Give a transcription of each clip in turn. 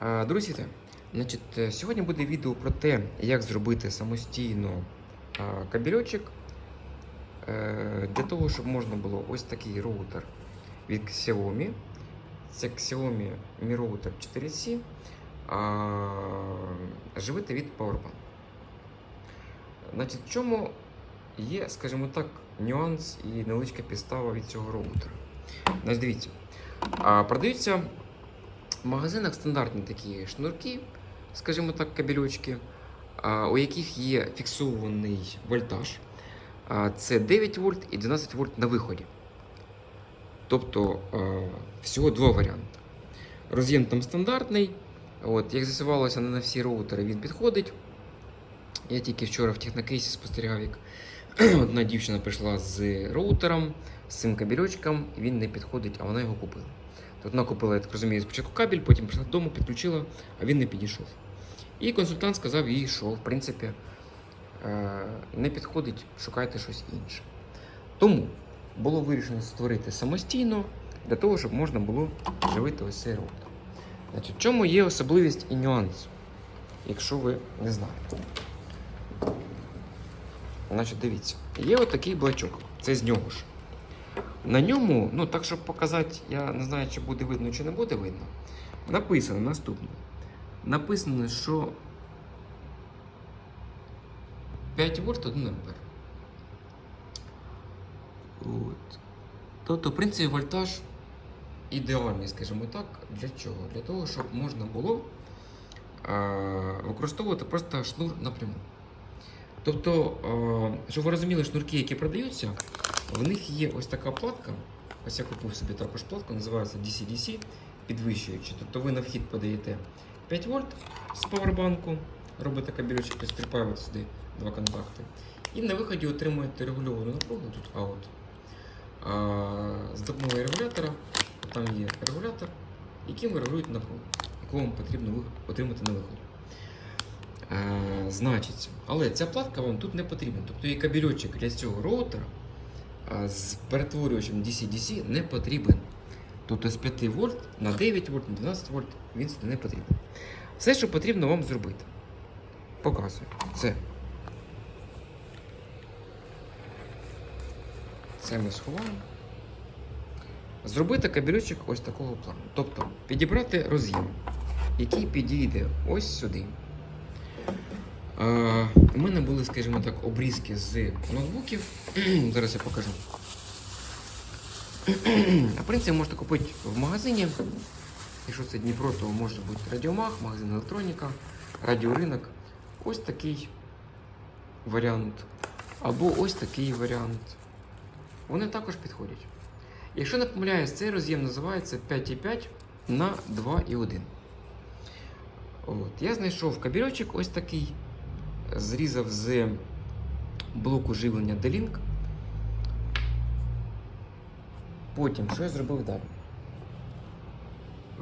Друзі. Значить, е, сьогодні буде відео про те, як зробити самостійно кабельочок е, для того, щоб можна було ось такий роутер від Xiaomi. Це Xiaomi Mi Router 4C. Живити від Powerbank. Значить, в чому є, скажімо так, нюанс і невеличка підстава від цього роутера. Значить, дивіться. Продаються в магазинах стандартні такі шнурки, скажімо так, кабельочки, у яких є фіксований вольтаж. Це 9 вольт і 12 вольт на виході. Тобто всього два варіанти. Роз'єм там стандартний. От, як з'ясувалося, не на всі роутери він підходить. Я тільки вчора в технокейсі спостерігав, як одна дівчина прийшла з роутером, з цим кабельочком, він не підходить, а вона його купила. Тобто вона купила, я так розумію, спочатку кабель, потім прийшла додому, підключила, а він не підійшов. І консультант сказав їй, що в принципі е, не підходить, шукайте щось інше. Тому було вирішено створити самостійно для того, щоб можна було живити ось цей роутер. Значить, в чому є особливість і нюанс, якщо ви не знаєте. Значить, дивіться, є отакий блачок, це з нього ж. На ньому, ну так щоб показати, я не знаю, чи буде видно, чи не буде видно. Написано наступне. Написано, що 5 вольт 1 ампер. От. Тобто, в принципі, вольтаж ідеальний, скажімо так, для чого? Для того, щоб можна було а, використовувати просто шнур напряму. Тобто, щоб ви розуміли, шнурки, які продаються, в них є ось така платка. Ось я купив собі також платку, називається DC-DC, підвищуючи. Тобто ви на вхід подаєте 5 вольт з павербанку, робите кабельочок, тобто припаюєте сюди два контакти. І на виході отримуєте регульовану напругу, тут аут. З допомогою регулятора, там є регулятор, яким регулюєте напругу, яку вам потрібно отримати на виході. Е, значить, але ця платка вам тут не потрібна. Тобто і кабельочок для цього роутера а, з перетворювачем DC-DC не потрібен. Тобто з 5 вольт на 9 вольт, на 12 вольт він сюди не потрібен. Все, що потрібно вам зробити. Показую. Це. Це ми сховаємо. Зробити кабельочок ось такого плану. Тобто підібрати роз'єм, який підійде ось сюди. У мене були, скажімо так, обрізки з ноутбуків. Зараз я покажу. А принципі, можете купити в магазині. Якщо це Дніпро, то може бути Радіомаг, магазин електроніка, радіоринок. Ось такий варіант. Або ось такий варіант. Вони також підходять. Якщо не помиляюсь, цей роз'єм називається 5,5 на 2,1. От. Я знайшов кабельочок ось такий зрізав з блоку живлення D-Link. Потім, що я зробив далі?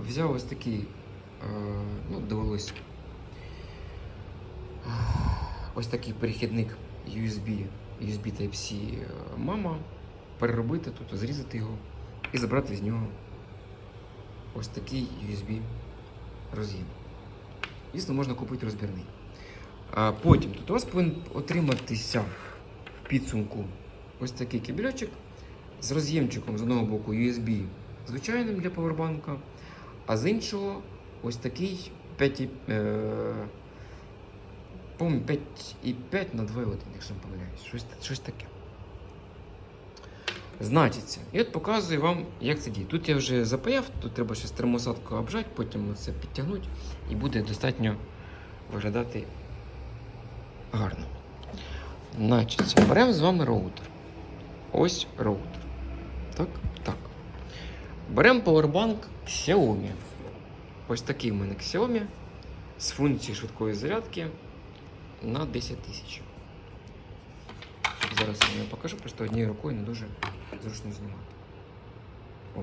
Взяв ось такий, е, ну, довелось ось такий перехідник USB, USB Type-C е, мама, переробити тут, зрізати його і забрати з нього ось такий USB роз'єм. Звісно, можна купити розбірний. А потім тут у вас повинен отриматися в підсумку ось такий кабельочок з роз'ємчиком з одного боку USB звичайним для повербанка, а з іншого ось такий 5, е, 5,5 на 2,1, якщо не помиляюсь. Щось, щось таке. Значиться. І от показую вам, як це діє. Тут я вже запаяв, тут треба ще термосадку обжати, потім це підтягнути і буде достатньо виглядати гарно. Значить, беремо з вами роутер. Ось роутер. Так? Так. Беремо поwerbank Xiaomi. Ось такий у мене Xiaomi з функцією швидкої зарядки на 10 тисяч. Зараз я вам покажу, просто однією рукою не дуже зручно знімати. О.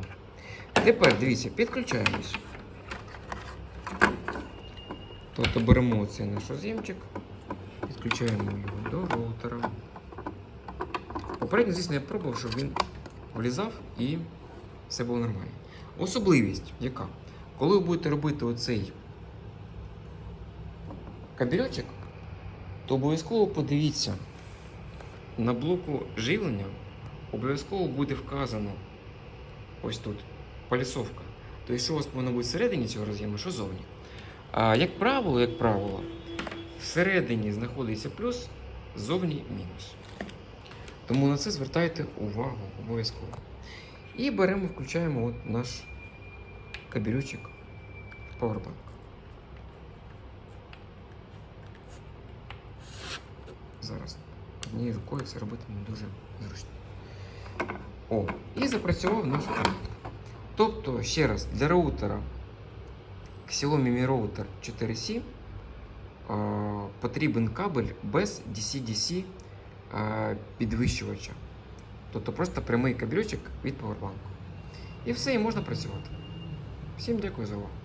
Тепер дивіться, підключаємось. Тобто беремо цей наш роз'ємчик, підключаємо його до роутера. Попередньо, звісно, я пробував, щоб він влізав і все було нормально. Особливість яка? Коли ви будете робити оцей кабельочок, то обов'язково подивіться на блоку живлення, обов'язково буде вказано ось тут полісовка. Тобто, що у вас повинно бути всередині цього роз'єму, що зовні. А як правило, як правило, всередині знаходиться плюс, зовні мінус. Тому на це звертайте увагу обов'язково. І беремо, включаємо от наш кабелючок в Powerbank. Зараз однією рукою це робити не дуже зручно. О, і запрацював наш роутер. Тобто, ще раз, для роутера Xiaomi Mi Router 4C е, потрібен кабель без DC-DC е, підвищувача. Тобто просто прямий кабельочок від Powerbank. І все, і можна працювати. Всім дякую за увагу.